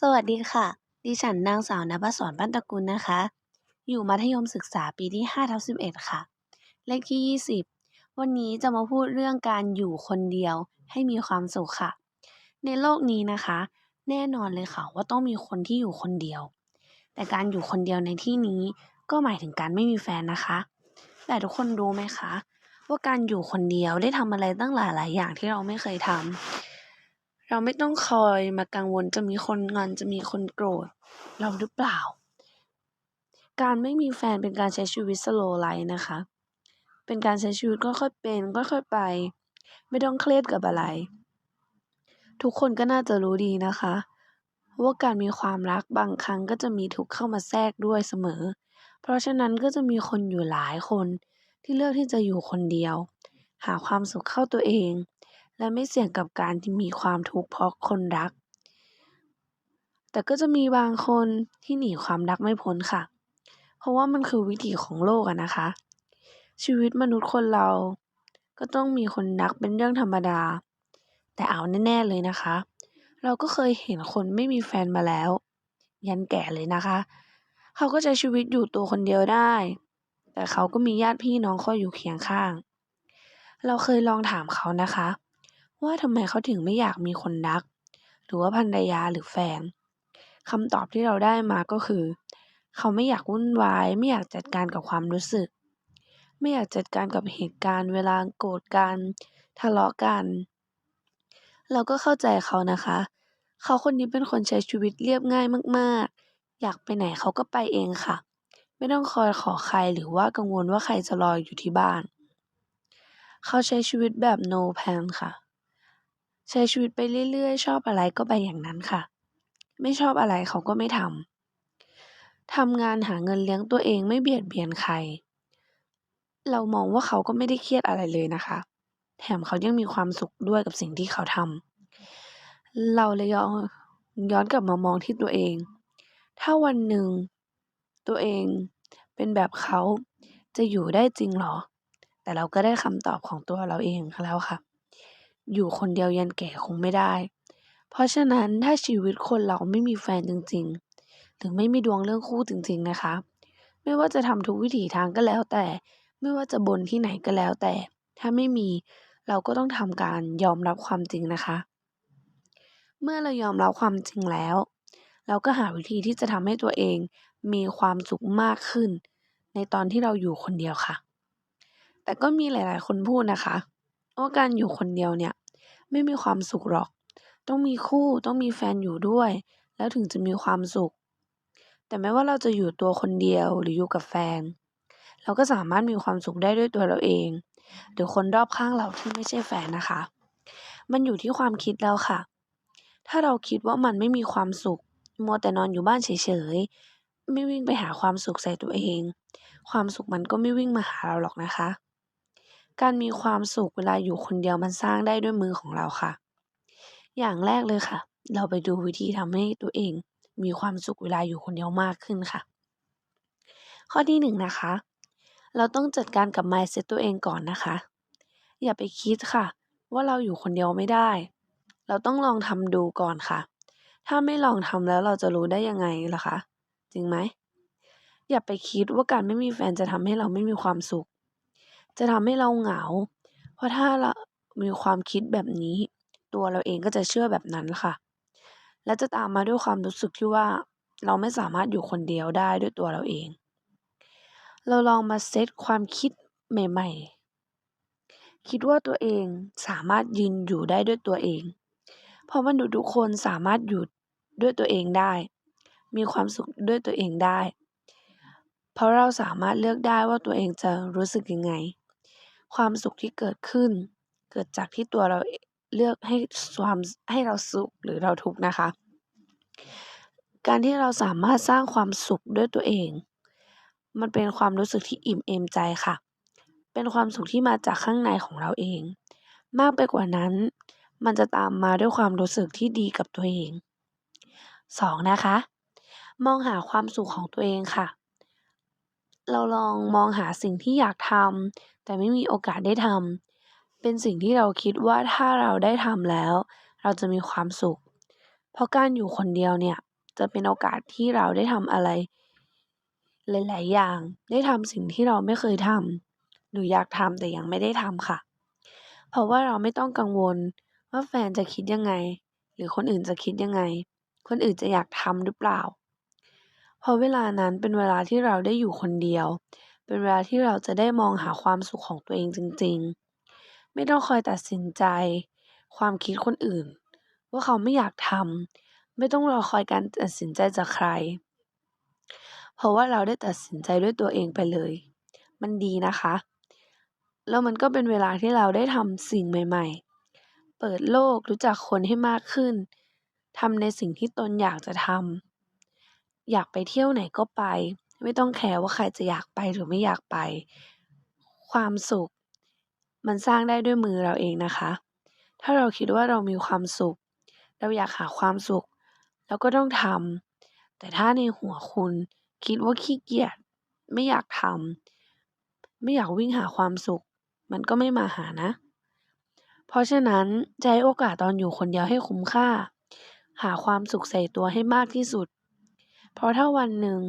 สวัสดีค่ะ ดิฉันนางสาวนภสรปั้นตระกูลนะคะ อยู่มัธยมศึกษาปีที่5ทับ11 ค่ะ เลขที่ 20 วันนี้จะมาพูดเรื่องการอยู่คนเดียวให้มีความสุขค่ะ ในโลกนี้นะคะ แน่นอนเลยค่ะว่าต้องมีคนที่อยู่คนเดียว แต่การอยู่คนเดียวในที่นี้ก็หมายถึงการไม่มีแฟนนะคะ แต่ทุกคนรู้ไหมคะ ว่าการอยู่คนเดียวได้ทำอะไรตั้งหลายๆอย่างที่เราไม่เคยทำ เราไม่ต้องคอยมากังวลจะมีคนงอนจะมีคนโกรธ เราหรือเปล่า การไม่มีแฟนเป็นการใช้ชีวิต slow life นะคะ เป็นการใช้ชีวิตค่อยๆเป็นค่อยๆไป ไม่ต้องเครียดกับอะไร ทุกคนก็น่าจะรู้ดีนะคะว่าการมีความรักบางครั้งก็จะมีทุกข์เข้ามาแทรกด้วยเสมอ เพราะฉะนั้นก็จะมีคนอยู่หลายคนที่เลือกที่จะอยู่คนเดียว หาความสุขเข้าตัวเอง และไม่เสี่ยงกับการที่มีความทุกข์เพราะคนรัก แต่ก็จะมีบางคนที่หนีความรักไม่พ้นค่ะ เพราะว่ามันคือวิถีของโลกอะนะคะ ชีวิตมนุษย์คนเราก็ต้องมีคนรักเป็นเรื่องธรรมดา แต่เอาแน่ๆเลยนะคะ เราก็เคยเห็นคนไม่มีแฟนมาแล้ว ยันแก่เลยนะคะ เขาก็ใช้ชีวิตอยู่ตัวคนเดียวได้ แต่เขาก็มีญาติพี่น้องคอยอยู่เคียงข้าง เราเคยลองถามเขานะคะ ว่าทำไมเขาถึงไม่อยากมีคนรัก หรือว่าภรรยาหรือแฟนคำตอบที่เราได้มาก็คือ เขาไม่อยากวุ่นวาย ไม่อยากจัดการกับความรู้สึก ไม่อยากจัดการกับเหตุการณ์ เวลาโกรธกันทะเลาะกัน เราก็เข้าใจเขานะคะ เขาคนนี้เป็นคนใช้ชีวิตเรียบง่ายมากๆ อยากไปไหนเขาก็ไปเองค่ะ ไม่ต้องคอยขอใครหรือว่ากังวลว่าใครจะรออยู่ที่บ้าน เขาใช้ชีวิตแบบ no plan ค่ะ ใช้ชีวิตไปเรื่อยๆ ชอบอะไรก็ไปอย่างนั้นค่ะ ไม่ชอบอะไรเขาก็ไม่ทำ ทำงานหาเงินเลี้ยงตัวเองไม่เบียดเบียนใคร เรามองว่าเขาก็ไม่ได้เครียดอะไรเลยนะคะ แถมเขายังมีความสุขด้วยกับสิ่งที่เขาทำ เราเลยย้อนย้อนกลับมามองที่ตัวเอง ถ้าวันหนึ่งตัวเองเป็นแบบเขาจะอยู่ได้จริงหรอ แต่เราก็ได้คำตอบของตัวเราเองแล้วค่ะ อยู่คนเดียวยันแก่คงไม่ได้ เพราะฉะนั้นถ้าชีวิตคนเราไม่มีแฟนจริง ๆ หรือไม่มีดวงเรื่องคู่จริง ๆ นะคะ ไม่ว่าจะทำทุกวิถีทางก็แล้วแต่ ไม่ว่าจะบนที่ไหนก็แล้วแต่ ถ้าไม่มีเราก็ต้องทำการยอมรับความจริงนะคะ เมื่อเรายอมรับความจริงแล้ว เราก็หาวิธีที่จะทำให้ตัวเองมีความสุขมากขึ้น ในตอนที่เราอยู่คนเดียวค่ะ แต่ก็มีหลาย ๆ คนพูดนะคะ ว่าการอยู่คนเดียวเนี่ยไม่มีความสุขหรอก ต้องมีคู่ต้องมีแฟนอยู่ด้วย แล้วถึงจะมีความสุข แต่ไม่ว่าเราจะอยู่ตัวคนเดียวหรืออยู่กับแฟน เราก็สามารถมีความสุขได้ด้วยตัวเราเอง หรือคนรอบข้างเราที่ไม่ใช่แฟนนะคะ มันอยู่ที่ความคิดแล้วค่ะ ถ้าเราคิดว่ามันไม่มีความสุขมัวแต่นอนอยู่บ้านเฉยๆไม่วิ่งไปหาความสุขใส่ตัวเอง ความสุขมันก็ไม่วิ่งมาหาเราหรอกนะคะ การมีความสุขเวลาอยู่คนเดียวมันสร้างได้ด้วยมือของเราค่ะ อย่างแรกเลยค่ะ เราไปดูวิธีทำให้ตัวเองมีความสุขเวลาอยู่คนเดียวมากขึ้นค่ะ ข้อที่หนึ่งนะคะ เราต้องจัดการกับ mindset ตัวเองก่อนนะคะ อย่าไปคิดค่ะ ว่าเราอยู่คนเดียวไม่ได้ เราต้องลองทำดูก่อนค่ะ ถ้าไม่ลองทำแล้วเราจะรู้ได้ยังไงล่ะคะ จริงไหม อย่าไปคิดว่าการไม่มีแฟนจะทำให้เราไม่มีความสุข จะทำให้เราเหงา เพราะถ้าเรามีความคิดแบบนี้ ตัวเราเองก็จะเชื่อแบบนั้นค่ะ และจะตามมาด้วยความรู้สึกที่ว่า เราไม่สามารถอยู่คนเดียวได้ด้วยตัวเราเอง เราลองมาเซตความคิดใหม่ ๆ คิดว่าตัวเองสามารถยืนอยู่ได้ด้วยตัวเอง เพราะมนุษย์ทุกคนสามารถอยู่ด้วยตัวเองได้ มีความสุขด้วยตัวเองได้ เพราะเราสามารถเลือกได้ว่าตัวเองจะรู้สึกยังไง ความสุขที่เกิดขึ้น เกิดจากที่ตัวเราเลือกให้ความให้เราสุขหรือเราทุกข์นะคะ การที่เราสามารถสร้างความสุขด้วยตัวเอง มันเป็นความรู้สึกที่อิ่มเอมใจค่ะ เป็นความสุขที่มาจากข้างในของเราเอง มากไปกว่านั้น มันจะตามมาด้วยความรู้สึกที่ดีกับตัวเอง 2. นะคะ มองหาความสุขของตัวเองค่ะ เราลองมองหาสิ่งที่อยากทำแต่ไม่มีโอกาสได้ทำเป็นสิ่งที่เราคิดว่าถ้าเราได้ทำแล้ว เราจะมีความสุข เพราะการอยู่คนเดียวเนี่ยจะเป็นโอกาสที่เราได้ทำอะไร หลาย ๆ อย่าง ได้ทำสิ่งที่เราไม่เคยทำหรืออยากทำแต่ยังไม่ได้ทำค่ะ เพราะว่าเราไม่ต้องกังวลว่าแฟนจะคิดยังไง หรือคนอื่นจะคิดยังไง คนอื่นจะอยากทำหรือเปล่า เพราะเวลานั้นเป็นเวลาที่เราได้อยู่คนเดียว เป็นเวลาที่เราจะได้มองหาความสุขของตัวเองจริง ๆ ไม่ต้องคอยตัดสินใจ ความคิดคนอื่น ว่าเขาไม่อยากทำไม่ต้องรอคอยการตัดสินใจจากใคร เพราะว่าเราได้ตัดสินใจด้วยตัวเองไปเลย มันดีนะคะ แล้วมันก็เป็นเวลาที่เราได้ทำสิ่งใหม่ ๆ เปิดโลกรู้จักคนให้มากขึ้นทำในสิ่งที่ตนอยากจะทำ อยากไปเที่ยวไหนก็ไป ไม่ต้องแคร์ว่าใครจะอยากไปหรือไม่อยากไป ความสุข มันสร้างได้ด้วยมือเราเองนะคะ ถ้าเราคิดว่าเรามีความสุข เราอยากหาความสุข เราก็ต้องทำแต่ถ้าในหัวคุณคิดว่าขี้เกียจไม่อยากทำไม่อยากวิ่งหาความสุข มันก็ไม่มาหานะ เพราะฉะนั้นใช้โอกาสตอนอยู่คนเดียวให้คุ้มค่า หาความสุขใส่ตัวให้มากที่สุด เพราะถ้าวันหนึ่ง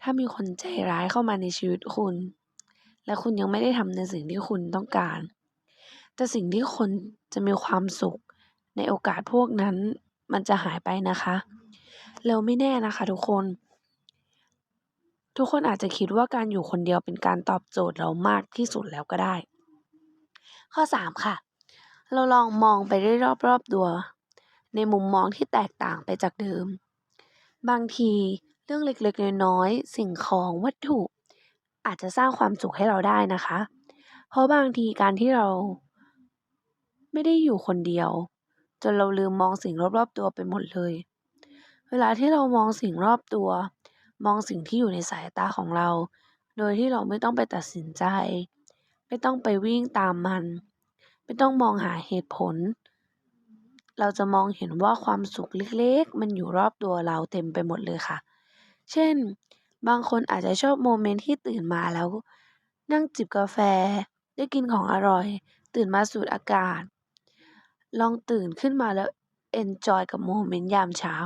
ถ้ามีคนใจร้ายเข้ามาในชีวิตคุณ และคุณยังไม่ได้ทำในสิ่งที่คุณต้องการ แต่สิ่งที่คุณจะมีความสุขในโอกาสพวกนั้นมันจะหายไปนะคะแล้วไม่แน่นะคะทุกคน ทุกคนอาจจะคิดว่าการอยู่คนเดียวเป็นการตอบโจทย์เรามากที่สุดแล้วก็ได้ ข้อ 3 ค่ะ เราลองมองไปได้รอบๆตัว ในมุมมองที่แตกต่างไปจากเดิม บางที เรื่องเล็กๆน้อยๆสิ่งของวัตถุ อาจจะสร้างความสุขให้เราได้นะคะ เพราะบางทีการที่เราไม่ได้อยู่คนเดียว จนเราลืมมองสิ่งรอบๆตัวไปหมดเลย เวลาที่เรามองสิ่งรอบตัว มองสิ่งที่อยู่ในสายตาของเรา โดยที่เราไม่ต้องไปตัดสินใจ ไม่ต้องไปวิ่งตามมัน ไม่ต้องมองหาเหตุผล เราจะมองเห็นว่าความสุขเล็กๆ มันอยู่รอบตัวเราเต็มไปหมดเลยค่ะ เช่น บางคนอาจจะชอบโมเมนต์ที่ตื่นมาแล้ว นั่งจิบกาแฟ ได้กินของอร่อย ตื่นมาสูดอากาศ ลองตื่นขึ้นมาแล้วเอนจอยกับโมเมนต์ยามเช้า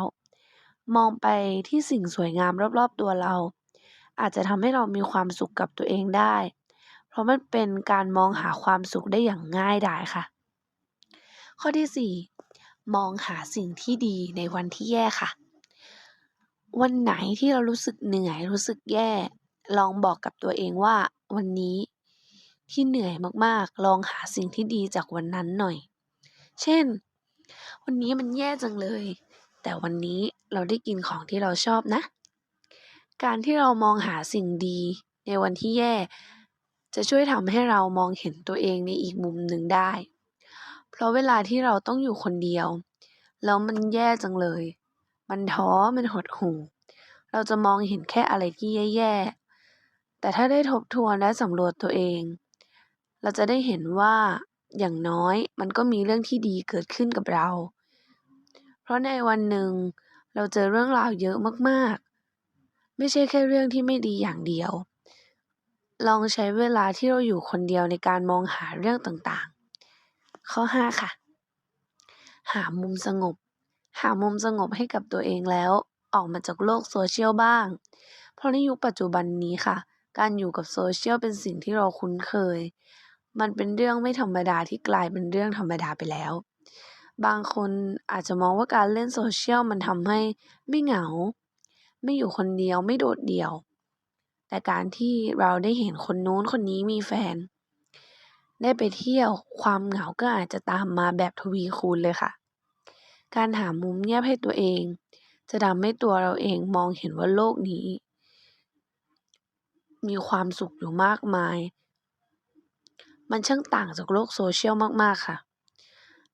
มองไปที่สิ่งสวยงามรอบๆตัวเรา อาจจะทำให้เรามีความสุขกับตัวเองได้ เพราะมันเป็นการมองหาความสุขได้อย่างง่ายดายค่ะ ข้อที่ 4 มองหาสิ่งที่ดีในวันที่แย่ค่ะ วันไหนที่เรารู้สึกเหนื่อยรู้สึกแย่ ลองบอกกับตัวเองว่า วันนี้ที่เหนื่อยมากๆ ลองหาสิ่งที่ดีจากวันนั้นหน่อย เช่น วันนี้มันแย่จังเลย แต่วันนี้เราได้กินของที่เราชอบนะ การที่เรามองหาสิ่งดีในวันที่แย่ จะช่วยทำให้เรามองเห็นตัวเองในอีกมุมหนึ่งได้ เพราะเวลาที่เราต้องอยู่คนเดียว แล้วมันแย่จังเลย มันท้อมันหดหู่เราจะมองเห็นแค่อะไรที่แย่ๆ แต่ถ้าได้ทบทวนและสำรวจตัวเอง เราจะได้เห็นว่าอย่างน้อยมันก็มีเรื่องที่ดีเกิดขึ้นกับเรา เพราะในวันหนึ่งเราเจอเรื่องราวเยอะมากๆ ไม่ใช่แค่เรื่องที่ไม่ดีอย่างเดียว ลองใช้เวลาที่เราอยู่คนเดียวในการมองหาเรื่องต่างๆ ข้อ 5 ค่ะ หามุมสงบ หามุมสงบให้กับตัวเองแล้ว ออกมาจากโลกโซเชียลบ้าง เพราะในยุคปัจจุบันนี้ค่ะ การอยู่กับโซเชียลเป็นสิ่งที่เราคุ้นเคย มันเป็นเรื่องไม่ธรรมดาที่กลายเป็นเรื่องธรรมดาไปแล้ว บางคนอาจจะมองว่าการเล่นโซเชียลมันทำให้ไม่เหงา ไม่อยู่คนเดียวไม่โดดเดี่ยว แต่การที่เราได้เห็นคนนู้นคนนี้มีแฟน ได้ไปเที่ยวความเหงาก็อาจจะตามมาแบบทวีคูณเลยค่ะ การหามุมเงียบให้ตัวเอง จะทำให้ตัวเราเองมองเห็นว่าโลกนี้ มีความสุขอยู่มากมาย มันช่างต่างจากโลกโซเชียลมาก ๆ ค่ะ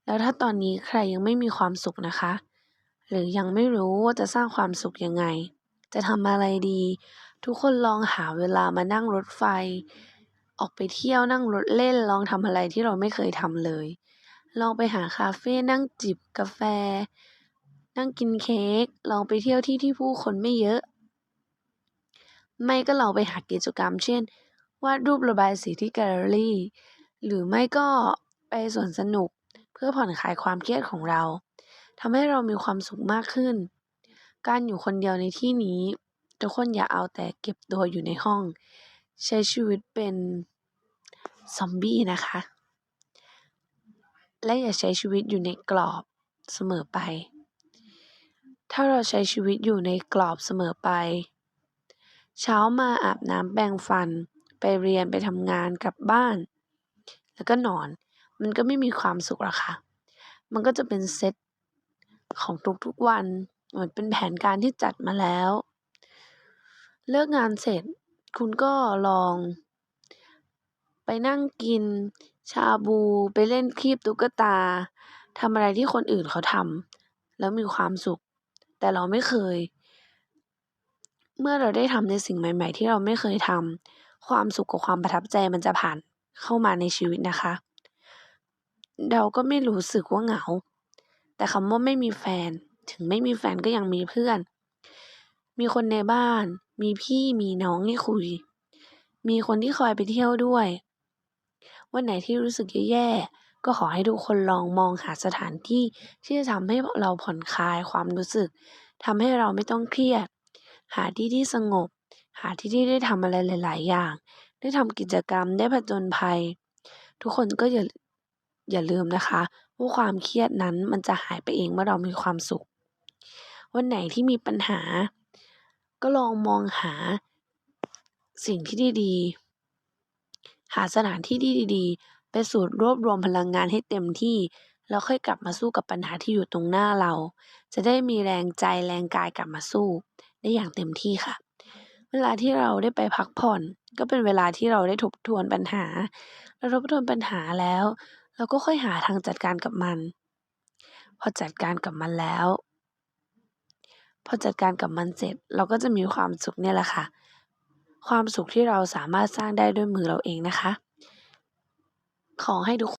แล้วถ้าตอนนี้ใครยังไม่มีความสุขนะคะ หรือยังไม่รู้ว่าจะสร้างความสุขยังไง จะทำอะไรดี ทุกคนลองหาเวลามานั่งรถไฟ ออกไปเที่ยวนั่งรถเล่นลองทำอะไรที่เราไม่เคยทำเลย ลองไปหาคาเฟ่นั่งจิบกาแฟ นั่งกินเค้ก ลองไปเที่ยวที่ที่ผู้คนไม่เยอะ ไม่ก็ลองไปหากิจกรรม เช่น วาดรูประบายสีที่แกลเลอรี่ หรือไม่ก็ไปสวนสนุกเพื่อผ่อนคลายความเครียดของเราทำให้เรามีความสุขมากขึ้น การอยู่คนเดียวในที่นี้ ทุกคนอย่าเอาแต่เก็บตัวอยู่ในห้อง ใช้ชีวิตเป็นซอมบี้นะคะ และอย่าใช้ชีวิตอยู่ในกรอบเสมอไป ถ้าเราใช้ชีวิตอยู่ในกรอบเสมอไป เช้ามาอาบน้ำแปรงฟัน ไปเรียนไปทำงานกลับบ้าน แล้วก็นอน มันก็ไม่มีความสุขหรอกค่ะ มันก็จะเป็นเซตของทุกๆวันเหมือนเป็นแผนการที่จัดมาแล้ว เลิกงานเสร็จคุณก็ลอง ไปนั่งกิน ชาบู ไปเล่นคีบตุ๊กตา ทำอะไรที่คนอื่นเขาทำแล้วมีความสุข แต่เราไม่เคย เมื่อเราได้ทำในสิ่งใหม่ ๆ ที่เราไม่เคยทำความสุขกับความประทับใจมันจะผ่านเข้ามาในชีวิตนะคะ เราก็ไม่รู้สึกว่าเหงา แต่คำว่าไม่มีแฟน ถึงไม่มีแฟนก็ยังมีเพื่อน มีคนในบ้าน มีพี่มีน้องให้คุย มีคนที่คอยไปเที่ยวด้วย วันไหนที่รู้สึกแย่ๆ ก็ขอให้ทุกคนลองมองหาสถานที่ที่จะทำให้เราผ่อนคลายความรู้สึกทำให้เราไม่ต้องเครียด หาที่ที่สงบ หาที่ที่ได้ทำอะไรหลาย ๆ อย่าง ได้ทำกิจกรรมได้ผจญภัย ทุกคนก็อย่าอย่าลืมนะคะว่าความเครียดนั้นมันจะหายไปเองเมื่อเรามีความสุข วันไหนที่มีปัญหา ก็ลองมองหาสิ่งที่ดีๆ หาสถานที่ที่ดีๆ ไปสูดรวบรวมพลังงานให้เต็มที่ แล้วค่อยกลับมาสู้กับปัญหาที่อยู่ตรงหน้าเรา จะได้มีแรงใจแรงกายกลับมาสู้ ได้อย่างเต็มที่ค่ะ เวลาที่เราได้ไปพักผ่อน ก็เป็นเวลาที่เราได้ทบทวนปัญหาเราทบทวนปัญหาแล้ว เราก็ค่อยหาทางจัดการกับมัน พอจัดการกับมันแล้ว พอจัดการกับมันเสร็จ เราก็จะมีความสุขเนี่ยแหละค่ะ ความสุขที่เราสามารถสร้างได้ด้วยมือเราเองนะคะ ขอให้ทุก